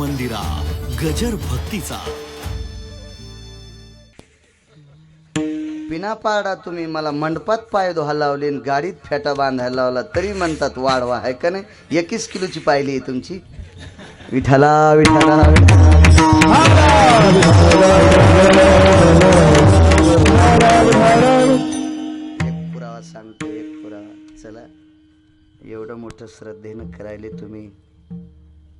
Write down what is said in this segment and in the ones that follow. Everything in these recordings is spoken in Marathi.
मंदिरा गजर भक्तीचा. पिनापाडा तुम्ही मला मंडपात पाय धुवा लावले आणि गाडीत फेटा बांधायला लावला तरी म्हणतात वाढवा आहे का नाही? एकवीस किलोची पाहिली आहे तुमची. विठाला विठाला विठाला. एक पुरावा सांगतो एक पुरावा. चला एवढं मोठं श्रद्धेनं करायले तुम्ही.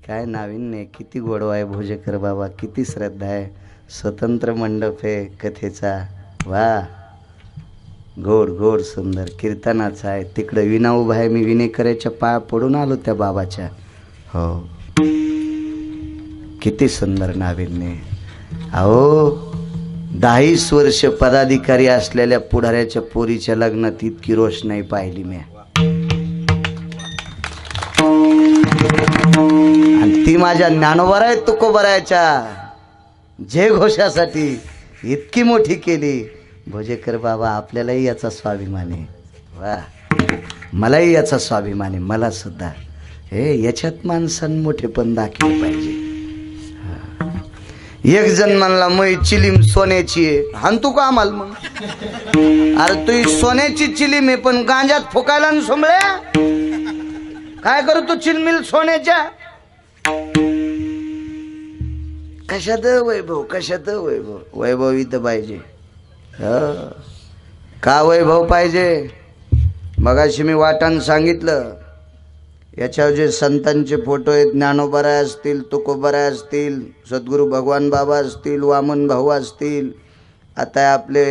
काय नाविन्य किती गोडवा आहे भोजेकर बाबा किती श्रद्धा आहे. स्वतंत्र मंडप आहे कथेचा. वा. गोड गोड सुंदर कीर्तनाचा आहे. तिकडं विना उभा आहे. मी विनेकराच्या पाया पडून आलो त्या बाबाच्या. हो. किती सुंदर नाविन्य. अहो दहावीस वर्ष पदाधिकारी असलेल्या पुढाऱ्याच्या पोरीच्या लग्नात इतकी रोषणाई पाहिली मी ती माझ्या ज्ञानोबर आहे तुकोबरायच्या. जय घोषासाठी इतकी मोठी केली. भोजेकर बाबा आपल्यालाही याचा स्वाभिमान. आहे वा. मलाही याचा स्वाभिमान आहे मला सुद्धा. हे याच्यात माणसानं मोठेपण दाखवले पाहिजे. एक जण म्हणला मै चिलीम सोन्याची आहे. हाणतो का आम्हाला मग? अरे तू सोन्याची चिलीम आहे पण गांजात फुकायला सोमळ्या? काय करतो चिलमिल सोन्याच्या? कशात वैभव कशात वैभव? वैभव इथं पाहिजे. का वैभव पाहिजे? मगाशी मी वाटान सांगितलं. याच्यावर जे संतांचे फोटो आहेत ज्ञानोबराय असतील तुकोबराय असतील सद्गुरू भगवान बाबा असतील वामन भाऊ असतील आता आपले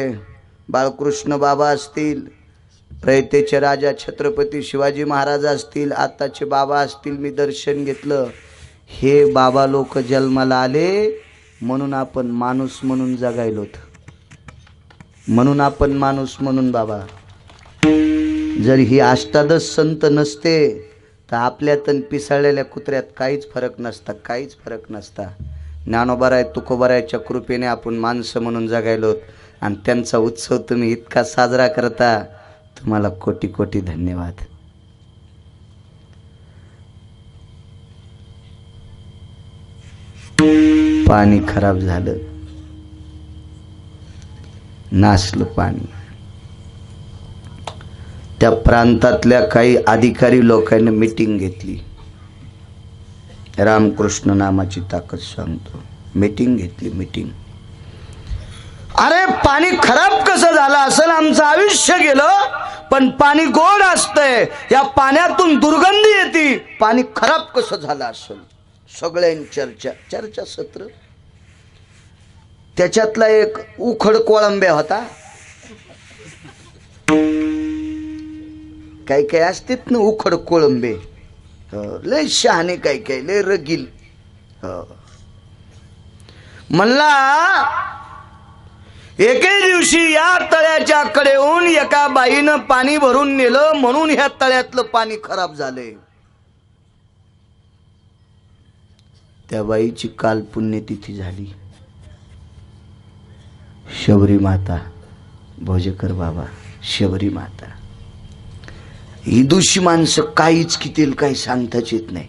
बाळकृष्ण बाबा असतील प्रयतेचे राजा छत्रपती शिवाजी महाराज असतील आताचे बाबा असतील मी दर्शन घेतलं. हे बाबा लोक जन्माला आले म्हणून आपण माणूस म्हणून जगायलोत म्हणून आपण माणूस म्हणून बाबा. जर ही अष्टादश संत नसते तर आपल्यात आणि पिसाळलेल्या कुत्र्यात काहीच फरक नसता काहीच फरक नसता. ज्ञानोबराय तुकोबरायच्या कृपेने आपण माणसं म्हणून जगायलोत आणि त्यांचा उत्सव तुम्ही इतका साजरा करता तुम्हाला कोटी कोटी धन्यवाद. पाणी खराब झालं. नासलं पाणी. त्या प्रांतातल्या काही अधिकारी लोकांनी मिटिंग घेतली. रामकृष्ण नामाची ताकद सांगतो. मीटिंग घेतली मीटिंग अरे पाणी खराब कसं झालं? असं आमचं आयुष्य गेलं पण पाणी गोड असतंय. या पाण्यातून दुर्गंधी येते. पाणी खराब कसं झालं असेल? सगळ्यां चर्चा चर्चा सत्र. त्याच्यातला एक उखड कोळंब्या होता. काही काही असतात ना उखड कोळंबे. लय शहाणे काही काही लय रगील. म्हणला एके दिवशी या तळ्याच्या कडेहून एका बाईनं पाणी भरून नेलं म्हणून ह्या तळ्यातलं पाणी खराब झालंय. त्या बाईची काल पुण्यतिथी झाली. शबरी माता भोजेकर बाबा शबरी माता. ही दुषी माणसं काहीच कितील काही सांगताच येत नाही.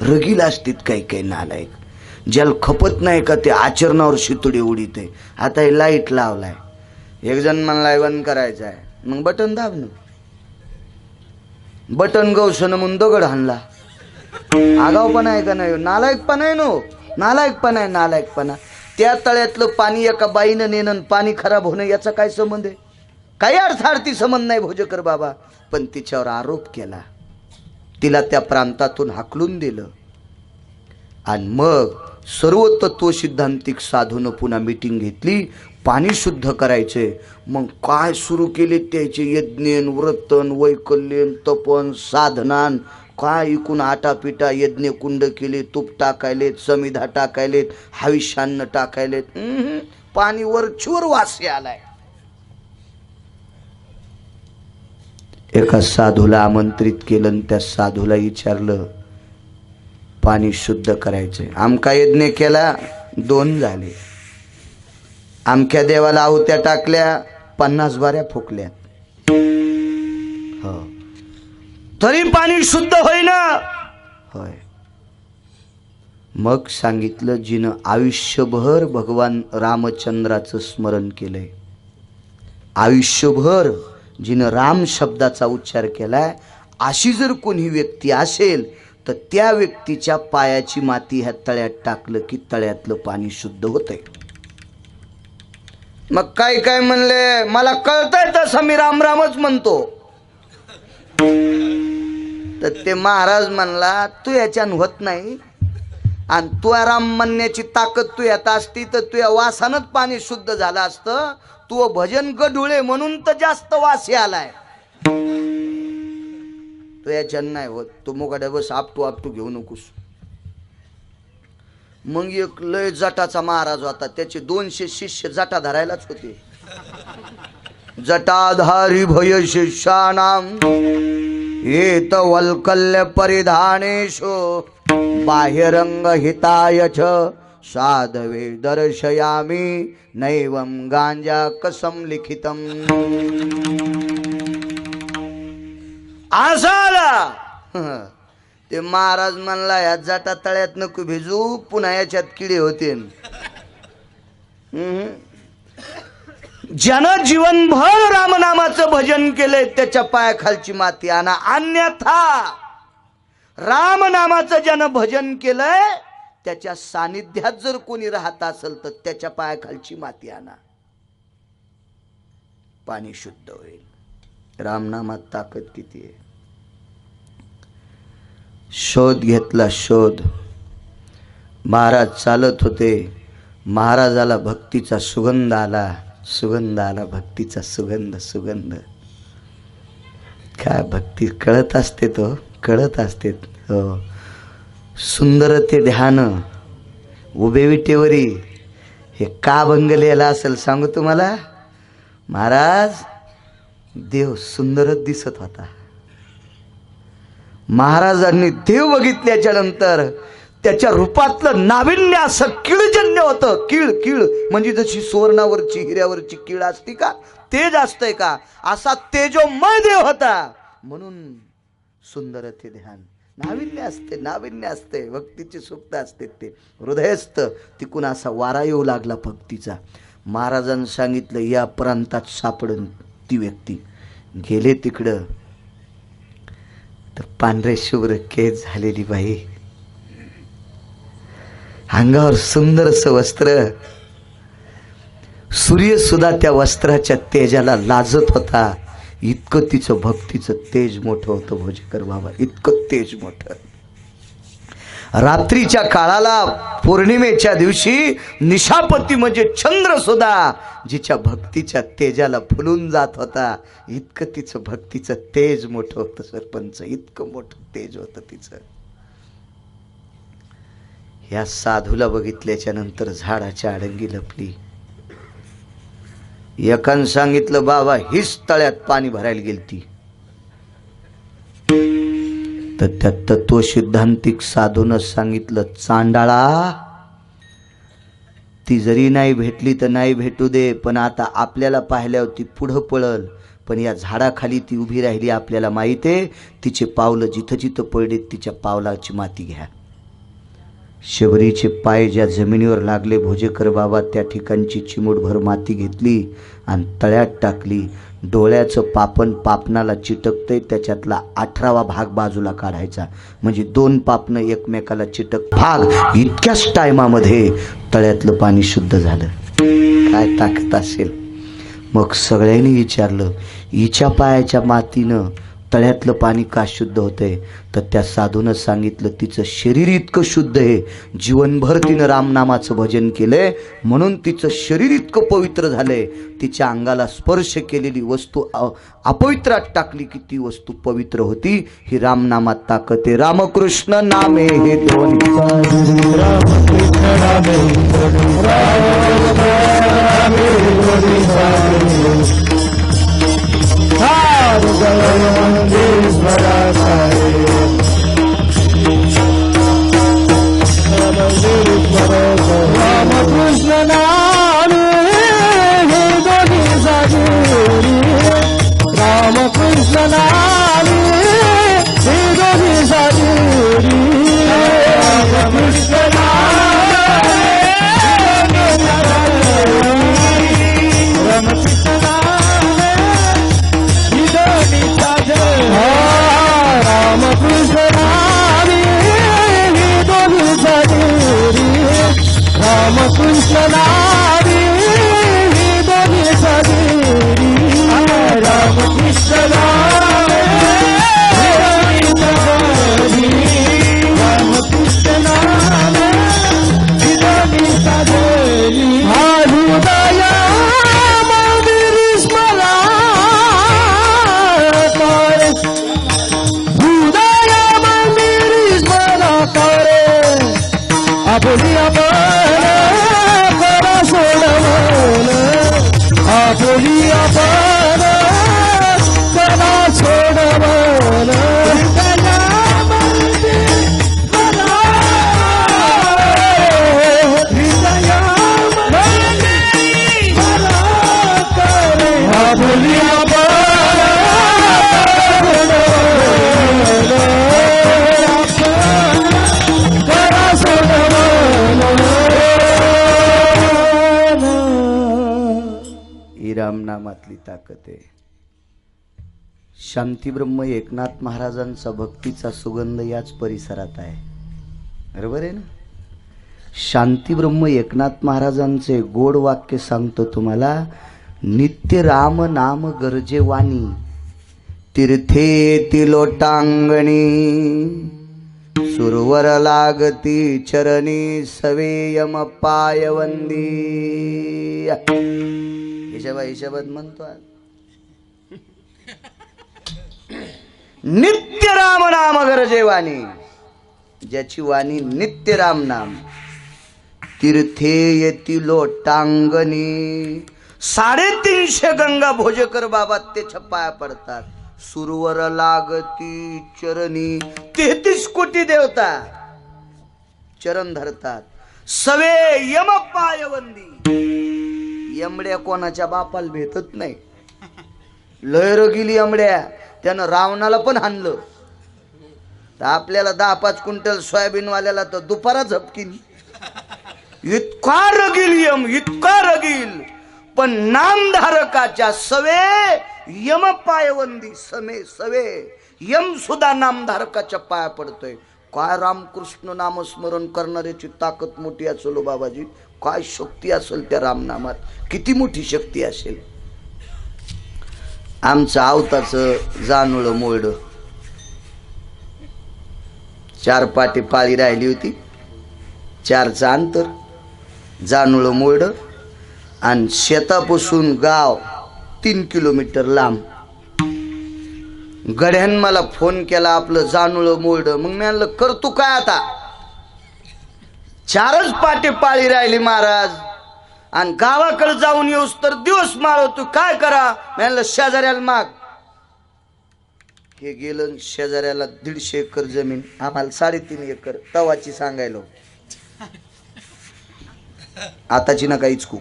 रगील असतील काही काही नालायक. ज्याला खपत नाही का ते आचरणावर शितुडे उडीत. आहे आता हे लाइट लावलाय. एक जण म्हणलाय बंद करायचं आहे मग बटन दाब बटन गवसन म्हणून दगड हाणला. आगावपणा आहे का नाही? नालायकपणा आहे नो. नालायकपणा आहे नालायकपणा त्या तळ्यातलं पाणी एका बाईनं नेणं पाणी खराब होणं याचा काय संबंध आहे? काही अर्थार्थी संबंध नाही भोजकर बाबा. पण तिच्यावर आरोप केला. तिला त्या प्रांतातून हाकलून दिलं. आणि मग सर्व तत्व सिद्धांतिक साधून पुन्हा मिटिंग घेतली. पाणी शुद्ध करायचे. मग काय सुरू केले त्याचे यज्ञन व्रतन वैकल्यन तपन साधनान काय इकून आटापिटा यज्ञ कुंड केले तूप टाकायलेत समिधा टाकायलेत हविष्यान्न टाकायलेत. पाणी वरचूर वासी आलाय. एका साधूला आमंत्रित केलं आणि त्या साधूला विचारलं पाणी शुद्ध करायचंय. आमका यज्ञ केला दोन झाले. आमक्या देवाला आहुत्या टाकल्या पन्नास बाऱ्या फुकल्या हो. तरी पाणी शुद्ध होईना. होय. मग सांगितलं जिनं आयुष्यभर भगवान रामचंद्राचं स्मरण केलंय. आयुष्यभर जिनं राम शब्दाचा उच्चार केलाय अशी जर कोणी व्यक्ती असेल तर त्या व्यक्तीच्या पायाची माती ह्या तळ्यात टाकलं की तळ्यातलं पाणी शुद्ध होतंय. मग काय काय म्हणले? मला कळतंय तसं मी रामरामच म्हणतो. तर ते महाराज म्हणला तू याच्यान होत नाही. आणि तुयाराम म्हणण्याची ताकद तू यात असती तर तुया वासानच पाणी शुद्ध झालं असतं. तू भजन गढुळे म्हणून तर जास्त वासी आलाय. तू याच्यान नाही होत. तू मोकाड्या बस आपटू आपटू घेऊ नकोस. मग एक लय जटाचा महाराज होता. त्याचे दोनशे शिष्य जटा धरायलाच होते. जटाधारी भय शिष्यानाम येत वल्कल्य परिधानेषु बाह्यरंग हिताय च साधवे दर्शयामी नैवम गांजा कसम लिखितम। आसाला! ते महाराज म्हणला या जाटा तळ्यात नको भिजू पुन्हा याच्यात किडे होते ज्यानं जीवनभर रामनामाचं भजन केलंय त्याच्या पायाखालची माती आणा. अन्यथा रामनामाचं ज्यानं भजन केलंय त्याच्या सानिध्यात जर कोणी राहत असेल तर त्याच्या पायाखालची माती आणा. पाणी शुद्ध होईल. रामनामात ताकद किती आहे? शोध घेतला शोध. महाराज चालत होते. महाराजाला भक्तीचा सुगंध आला. सुगंध आला भक्तीचा सुगंध सुगंध. काय भक्ती कळत असते तो कळत असते. हो. सुंदर ते ध्यान उभे विटेवरी. हे का बंगलेला असेल सांगू तुम्हाला? महाराज देव सुंदरच दिसत होता. महाराजांनी देव बघितल्याच्या नंतर त्याच्या रूपातलं नाविन्य असं किळजन्य होतं. किळ किळ. म्हणजे जशी सुवर्णावरची हिऱ्यावरची किळ असते का? तेज असतंय का? असा तेजोमय देव होता. म्हणून सुंदर ते ध्यान. नाविन्य असते नाविन्य असते. भक्तीची सुप्त असते ते. हृदयस्थ तिकून असा वारा येऊ लागला भक्तीचा. महाराजांनी सांगितलं या प्रांतात सापडून ती व्यक्ती गेले तिकडं. तर पांढरे शुभ्र केस झालेली बाई अंगावर सुंदरस वस्त्र. सूर्य सुद्धा त्या वस्त्राच्या तेजाला लाजत होता. इतकं तिचं भक्तीचं तेज मोठं होतं भोजेकर बाबा. इतकं तेज मोठं. रात्रीच्या काळाला पौर्णिमेच्या दिवशी निशापती म्हणजे चंद्र सुद्धा जिच्या भक्तीच्या तेजाला फुलून जात होता. इतकं तिचं भक्तीचं तेज मोठं होतं सरपंच. इतकं मोठं तेज होतं तिचं. ह्या साधूला बघितल्याच्या नंतर झाडाच्या आडंगी लपली. एकानं सांगितलं बाबा हीच तळ्यात पाणी भरायला गेलती. तर त्या तत्व सिद्धांतिक साधून सांगितलं चांडाळा ती जरी नाही भेटली तर नाही भेटू दे पण आता आपल्याला पाहिल्यावर ती पुढं पळल. पण या झाडाखाली ती उभी राहिली आपल्याला माहिती आहे. तिचे पावलं जिथं जिथं पडले तिच्या पावलाची माती घ्या. शबरीचे पाय ज्या जमिनीवर लागले भोजेकर बाबा त्या ठिकाणची चिमूटभर माती घेतली आणि तळ्यात टाकली. डोळ्याचं पापण पापणाला चिटकतंय त्याच्यातला अठरावा भाग बाजूला काढायचा. म्हणजे दोन पापणं एकमेकाला चिटक भाग इतक्याच टायमामध्ये तळ्यातलं पाणी शुद्ध झालं. काय ताकद असेल? मग सगळ्यांनी विचारलं हिच्या पायाच्या मातीनं तळ्यातलं पाणी का शुद्ध होतंय? तर त्या साधूनं सांगितलं तिचं शरीर इतकं शुद्ध आहे. जीवनभर तिनं रामनामाचं भजन केलंय. म्हणून तिचं शरीर इतकं पवित्र झालंय. तिच्या अंगाला स्पर्श केलेली वस्तू अपवित्रात टाकली की ती वस्तू पवित्र होती. ही रामनामात ताकद आहे. रामकृष्ण नामे हे दोन शांतीब्रह्म एकनाथ महाराजांचा भक्तीचा सुगंध याच परिसरात आहे. बरोबर आहे ना? शांतीब्रह्म एकनाथ महाराजांचे गोड वाक्य सांगतो तुम्हाला नित्य राम नाम गरजे वाणी तीर्थे तिलोटांगणी सुरवर लागती चरणी सवेयम पायवंदी. हिशोबा हिशोबात म्हणतो आज. नित्य राम नाम गरजे वाणी. ज्याची वाणी नित्य राम नाम. तीर्थे येती लोटांगणी. साडेतीनशे गंगा भोजकर बाबा त्याच्या पाया पडतात. सुरवर लागती चरणी. तेहतीस कोटी देवता चरण धरतात. सवे यम पायवंदी यमड्या कोणाच्या बापाला भेटत नाही. लहर गेली यमड्या. त्यानं रावणाला पण हाणलं. तर आपल्याला दहा पाच क्विंटल सोयाबीनवाल्याला तर दुपारा झपकीन. इतका रगील यम इतका रगील. पण नामधारकाच्या सवे यम पायवंदी समे सवे यम सुद्धा नामधारकाच्या पाया पडतोय. काय रामकृष्ण नामस्मरण करणाऱ्याची ताकद मोठी असेल हो बाबाजी. काय शक्ती असेल त्या रामनामात? किती मोठी शक्ती असेल? आमचं आवताचं जानुळं मोडं. चार पाटी पाळी राहिली होती. चारचं अंतर जानुळं मोडं आणि शेतापासून गाव तीन किलोमीटर लांब. गड्यान मला फोन केला आपलं जानुळं मोडं. मग मी म्हणलं करतो काय आता? चारच पाटी पाळी राहिली महाराज. आणि गावाकडे जाऊन येऊस तर दिवस माळवतो काय करा? म्हणलं शेजाऱ्याला माग. हे गेलं शेजाऱ्याला दीडशे एकर जमीन. आम्हाला साडेतीन एकर. तवाची सांगायलो. आताची ना काहीच इचकू.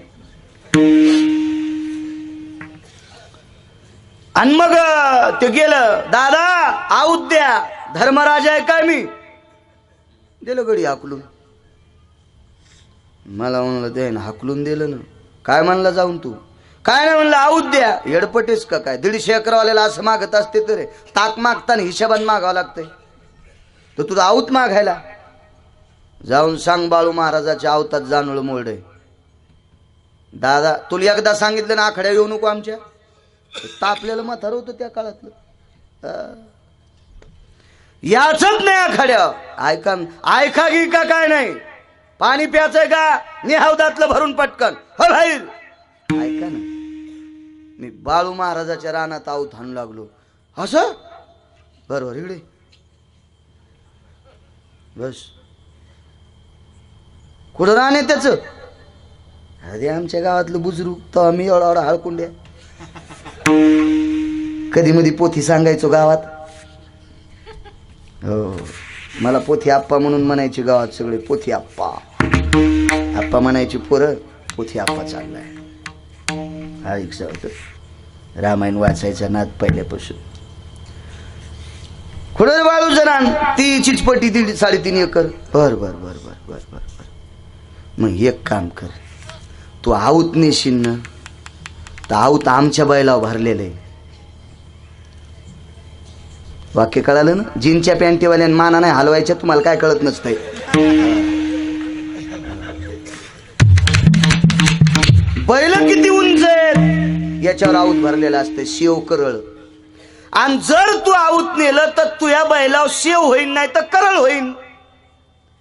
आणि मग ते गेलं दादा आऊत द्या. धर्मराजा आहे काय मी? दिलं गडी आकलून मला म्हणलं दे ना हाकलून दिलं ना. काय म्हणला जाऊन तू? काय नाही म्हणलं आऊत द्या. येडपटेस का काय? दीडशे अकरावाल्याला असं मागत असते तर ताक मागताना हिशोबान मागावं लागतंय. तर तुझं आऊत मागायला? जाऊन सांग बाळू महाराजाच्या आवतात जाणवलं मोडे. दादा तुला एकदा सांगितलं ना आखड्या येऊ नको आमच्या? तापलेलं म्हातार होतं त्या काळातलं. याच नाही आखाड्या. ऐका ऐका की का काय नाही? पाणी प्यायचंय का? निहावदातलं भरून पटकन. हो राहील ऐका ना. मी बाळू महाराजाच्या रानात आऊत हाणू लागलो. असं? बरोबर इकडे. बस. कुठं राहणे त्याच? अरे आमच्या गावातलं बुजुर्ग तर आम्ही एवढा एवढा हळकुंड्या. कधी मधी पोथी सांगायचो गावात. हो. हो. मला पोथी आप्पा म्हणून म्हणायचे गावात सगळे पोथी आप्पा. आप्पा म्हणायची पोरं पोथी आप्पा चाललाय. हा इच्छा रामायण वाचायचा नाद पहिल्यापासून. खुडर बाळू जरान ती चिचपटी ती साडेतीन एकर. बर बर बर बर बर बर बर. मग एक काम कर. तू आऊत नेशीन ना. तर आऊत आमच्या बैलावर भरलेलं आहे. वाक्य कळालं ना? जीनच्या पॅन्टीवाल्यान माना नाही हलवायच्या तुम्हाला काय कळत नसतंय. बैल किती उंच आहेत? याच्यावर आऊत भरलेलं असतं शेव करळ. आणि जर तू आऊत नेलं तर तुझ्या बैलावर शेव होईन नाही तर करळ होईन.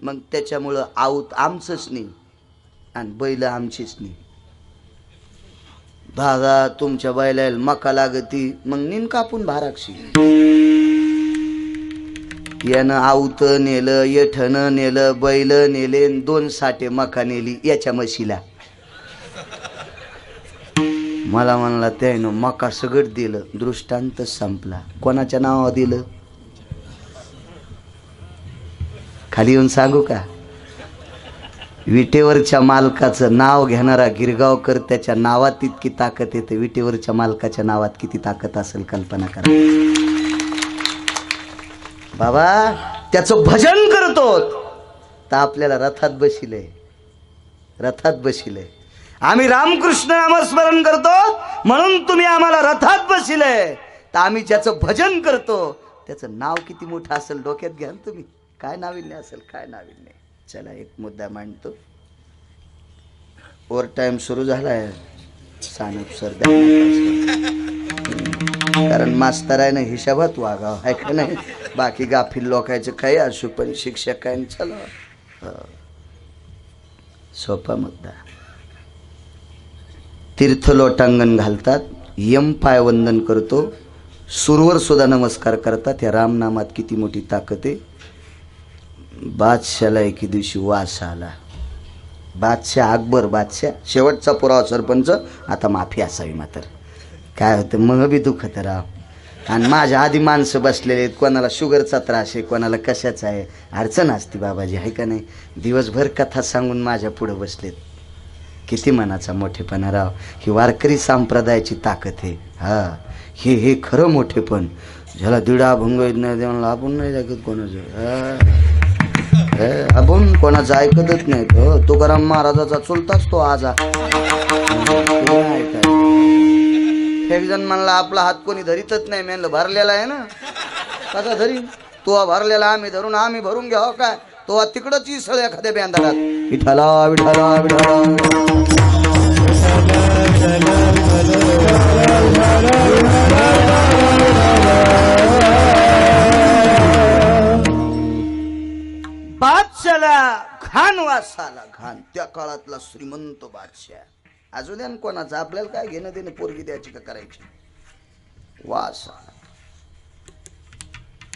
मग त्याच्यामुळं आऊत आमचंच नाही आणि बैल आमचीच नाही. भागा तुमच्या बैलाला मका लागती मग नीन कापून भाराक्षी. यानं आवत नेलं येठनं नेलं बैल नेले दोन साठे मका नेली याच्या म्हशीला. मला म्हणला त्यानं मका सगळं दिलं दृष्टांत संपला. कोणाच्या नावावर दिलं? खाली येऊन सांगू का? विटेवरच्या मालकाचं नाव घेणारा गिरगावकर त्याच्या नावात इतकी ताकद येते विटेवरच्या मालकाच्या नावात किती ताकद असेल कल्पना करा. बाबा त्याचं भजन करतो तर आपल्याला रथात बशिले. रथात बशिले. आम्ही रामकृष्ण नामस्मरण करतो म्हणून तुम्ही आम्हाला रथात बसिले तर आम्ही ज्याचं भजन करतो त्याचं नाव किती मोठं असेल डोक्यात घ्या ना तुम्ही. काय नाविन्य असेल काय नाविन्य. चला एक मुद्दा मांडतो. ओव्हर टाइम सुरू झालाय. सानप सर कारण मास्तर आहे ना हिशाबात वागाव आहे का नाही? बाकी गाफील लोकांचं काही असू पण शिक्षक सोपा मुद्दा. तीर्थ लोटांगण घालतात यम पायवंदन करतो सुरवर सुद्धा नमस्कार करतात. या रामनामात किती मोठी ताकद आहे. बादशाला एके दिवशी वास आला. बादशाह अकबर बादशाह शेवटचा पुरावा सरपंच आता माफी असावी मात्र. काय होतं? मग बी दुखत राव. आणि माझ्या आधी माणसं बसलेले आहेत. कोणाला शुगरचा त्रास आहे कोणाला कशाचा आहे? अडचण असते बाबाजी आहे का नाही? दिवसभर कथा सांगून माझ्या पुढं बसलेत. किती मनाचा मोठेपणा राव. ही वारकरी संप्रदायाची ताकद आहे. हा हे हे खरं मोठेपण. ज्याला दीड अभंग येत नाही देवाला आपण नाही ऐकत कोणाचं. आपण कोणाचं ऐकतच नाही तो हो, तुकाराम महाराजाचा चुलताच तो आजा. एक जण म्हणला आपला हात कोणी धरीतच नाही. म्हणलं भरलेला आहे ना. कसा धरी तो भरलेला आम्ही धरून आम्ही भरून घ्याव काय? तो तिकडच इसळ एखाद्या बेंदारात विठाला विठाला विठाला बादशाला घाण वासाला घाण. त्या काळातला श्रीमंत बादशाह. अजून द्या कोणाचं. आपल्याला काय घेणं देणं पोरगी द्यायची का करायची? वास. आला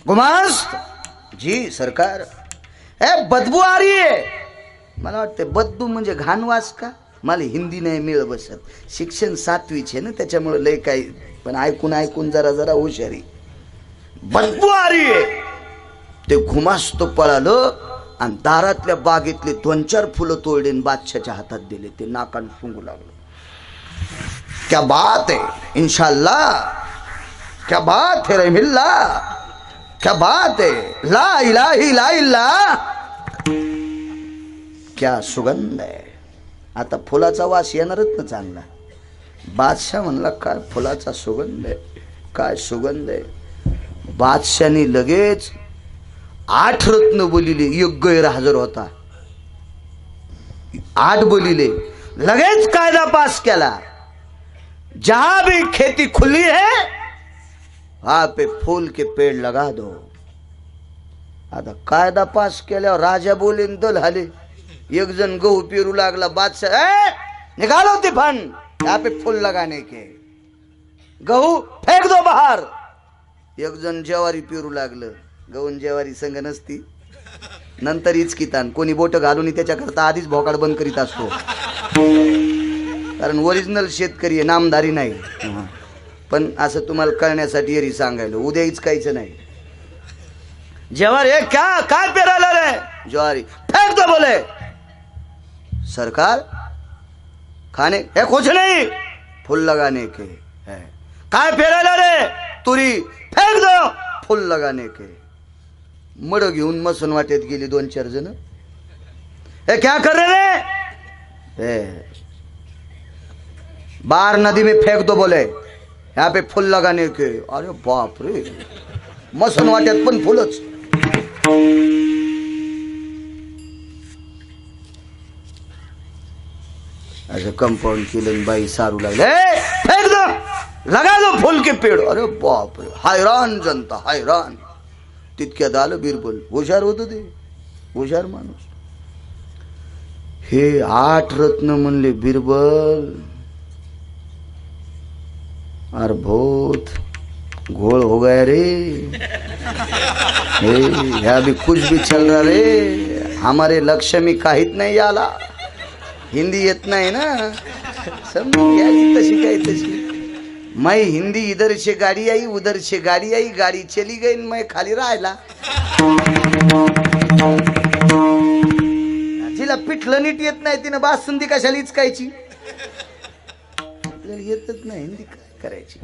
गुमास्त जी सरकार. ए बदबू आरी मला वाटते बदबू म्हणजे घाण वास का? मला हिंदी नाही मिळ बसत. शिक्षण सातवीचे ना त्याच्यामुळे लय काही पण ऐकून ऐकून जरा जरा हुशारी. बदबू आरी रही है ते घुमास्त पळालं. आणि दारातल्या बागेतले दोन चार फुलं तोडले बादशाच्या हातात दिले. ते नाकान फुंगू लागलं. क्या बात आहे इन्शाल्ला क्या बात है रहीमिल्ला क्या बात है ला इलाही ला इल्ला. क्या सुगंध आहे आता फुलाचा वास येणारच ना चांगला. बादशाह म्हणला काय फुलाचा सुगंध आहे काय सुगंध आहे बादशाने लगेच आठ रत्न बोलिले एक गैर हजर होता. आठ बोलिले लगेच कायदा पास केला. जहां भी खेती खुली है वहां पे फूल के पेड़ लगा दो. आता कायदा पास केल्यावर राजा बोले दल हाले. एक जण गहू पेरू लागला बादशाह निघालो ते फन यहाँ पे फूल लगाने के. गहू फेक दो बाहर. एक जण ज्वारी पेरू लागलं. गहून जेवारी संग नसती. नंतर इचकितान कोणी बोट घालून त्याच्याकरता आधीच भोकाड बंद करीत असतो. कारण ओरिजिनल शेतकरी आहे नामधारी नाही. पण असं तुम्हाला कळण्यासाठी एरी सांगायला उद्या इचकायचं नाही. ज्वारी हे क्या काय पेरायला रे? ज्वारी फेक दो बोले. सरकार खाने हे कुछ नहीं. फूल लगाने के है. काय पेरायला रे? तुरी फेक दो. फूल लगाने के मड घेऊन मसून वाटेत गेली दोन चार जण. हे क्या कर रहे रे? हे. नदी में फेंक दो बोले. यहाँ पे फूल लगाने के अरे बाप रे. मसून वाट्यात पण फुलच. असं कंपाऊंड केलं बाई सारू लागले. फेक दो. लगा दो फुल के पेड़. अरे बाप रे. हैरान जनता हैरान. तितक्यात आलं बिरबल. हुशार होत ते. हुशार माणूस. हे आठ रत्न म्हणले बिरबल. अरे भोत घोळ हो गया रे. हे ह्या भी कुछ भी चल रहा रे. हमारे लक्ष्य मी काहीच नाही आला. हिंदी येत नाही ना. समजून घ्यायची तशी काही तशी. मैं हिंदी इधर से गाड़ी आई उधर से गाड़ी आई गाड़ी चली गई न मैं खाली राहिला तिला पिठलं नीट येत नाही तिनं बासुंदी कशाला इचकायची आपल्याला येतच नाही हिंदी काय करायची?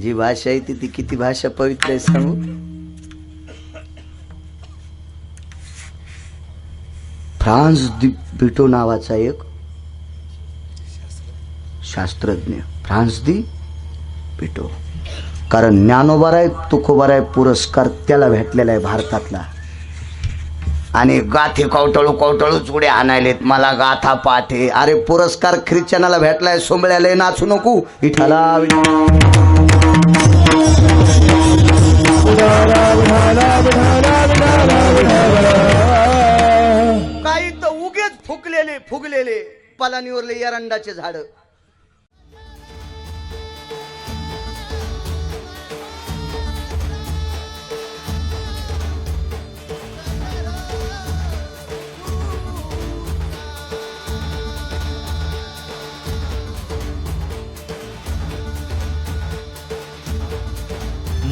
जी भाषा आहे ती ती किती भाषा पवित्र आहे सांगू? फ्रान्स दि बिटो नावाचा एक शास्त्रज्ञ. फ्रान्स दी पिटो. कारण ज्ञानोबाराय तुकोबाराय पुरस्कार त्याला भेटलेला आहे भारतातला. आणि गाथे कवटळू कवटळूच उड्या आणायलेत मला गाथा पाठे. अरे पुरस्कार ख्रिश्चनाला भेटलाय सोंबळ्याला नाचू नको. इठाला काही तर उगेच फुकलेले फुगलेले. पलानीवरले एरंडाचे झाड.